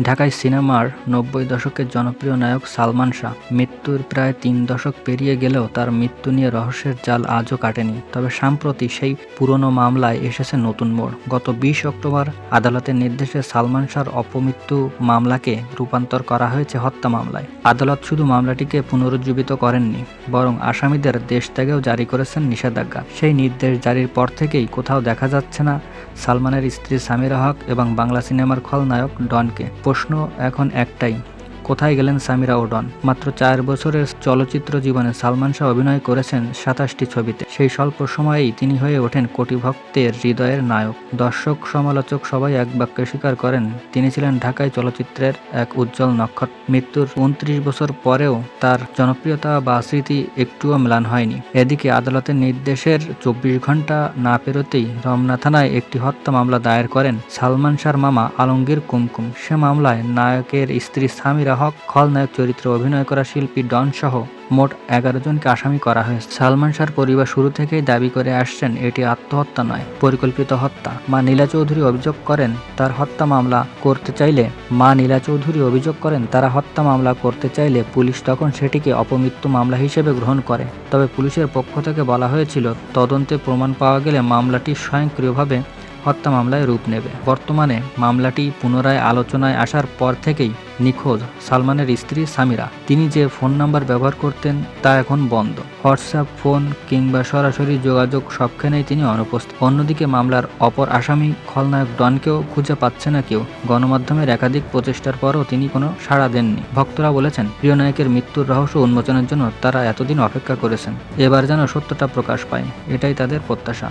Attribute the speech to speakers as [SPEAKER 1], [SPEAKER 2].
[SPEAKER 1] ঢাকায় সিনেমার নব্বই দশকের জনপ্রিয় নায়ক সালমান শাহ। মৃত্যুর প্রায় তিন দশক পেরিয়ে গেলেও তার মৃত্যু নিয়ে রহস্যের জাল আজও কাটেনি। তবে সাম্প্রতি সেই পুরনো মামলায় এসেছে নতুন মোড়। গত বিশ অক্টোবর আদালতের নির্দেশে সালমান শাহর অপমৃত্যু মামলাকে রূপান্তর করা হয়েছে হত্যা মামলায়। আদালত শুধু মামলাটিকে পুনরুজ্জীবিত করেননি, বরং আসামিদের দেশ ত্যাগেও জারি করেছেন নিষেধাজ্ঞা। সেই নির্দেশ জারির পর থেকেই কোথাও দেখা যাচ্ছে না সালমানের স্ত্রী সামিরা হক এবং বাংলা সিনেমার খলনায়ক ডনকে। প্রশ্ন এখন একটাই। কোথায় গেলেন সামিরা ওডন? মাত্র চার বছরের চলচ্চিত্র জীবনে সালমান শাহ অভিনয় করেছেন সাতাশটি ছবিতে। সেই স্বল্প সময়েই তিনি হয়ে ওঠেন কোটি ভক্তের হৃদয়ের নায়ক। দর্শক, সমালোচক সবাই এক বাক্যে স্বীকার করেন, তিনি ছিলেন ঢাকায় চলচ্চিত্রের এক উজ্জ্বল নক্ষত্র। মৃত্যুর উনত্রিশ বছর পরেও তার জনপ্রিয়তা বা স্মৃতি একটুও ম্লান হয়নি। এদিকে আদালতের নির্দেশের চব্বিশ ঘণ্টা না পেরোতেই রমনা থানায় একটি হত্যা মামলা দায়ের করেন সালমান শাহর মামা আলমগীর কুমকুম। সে মামলায় নায়কের স্ত্রী সামিরা হক, খলনায়ক, চরিত্রে অভিনয় করা শিল্পী ডন সহ মোট এগারো জনকে আসামি করা হয়েছে। সালমান শাহর পরিবার শুরু থেকেই দাবি করে আসছেন, এটি আত্মহত্যা নয়, পরিকল্পিত হত্যা। মা নীলা চৌধুরী অভিযোগ করেন, তার হত্যা মামলা করতে চাইলে মা নীলা চৌধুরী অভিযোগ করেন, তারা হত্যা মামলা করতে চাইলে পুলিশ তখন সেটিকে অপমৃত্যু মামলা হিসেবে গ্রহণ করে। তবে পুলিশের পক্ষ থেকে বলা হয়েছিল, তদন্তে প্রমাণ পাওয়া গেলে মামলাটি স্বয়ংক্রিয়ভাবে হত্যা মামলায় রূপ নেবে। বর্তমানে মামলাটি পুনরায় আলোচনায় আসার পর থেকেই নিখোঁজ সালমানের স্ত্রী সামিরা। তিনি যে ফোন নাম্বার ব্যবহার করতেন তা এখন বন্ধ। হোয়াটসঅ্যাপ, ফোন কিংবা সরাসরি যোগাযোগ সবখানেই তিনি অনুপস্থিত। অন্যদিকে মামলার অপর আসামি খলনায়ক ডনকেও খুঁজে পাচ্ছে না কেউ। গণমাধ্যমের একাধিক প্রচেষ্টার পরও তিনি কোনো সাড়া দেননি। ভক্তরা বলেছেন, প্রিয় নায়কের মৃত্যুর রহস্য উন্মোচনের জন্য তারা এতদিন অপেক্ষা করেছেন। এবার যেন সত্যটা প্রকাশ পায়। এটাই তাদের প্রত্যাশা।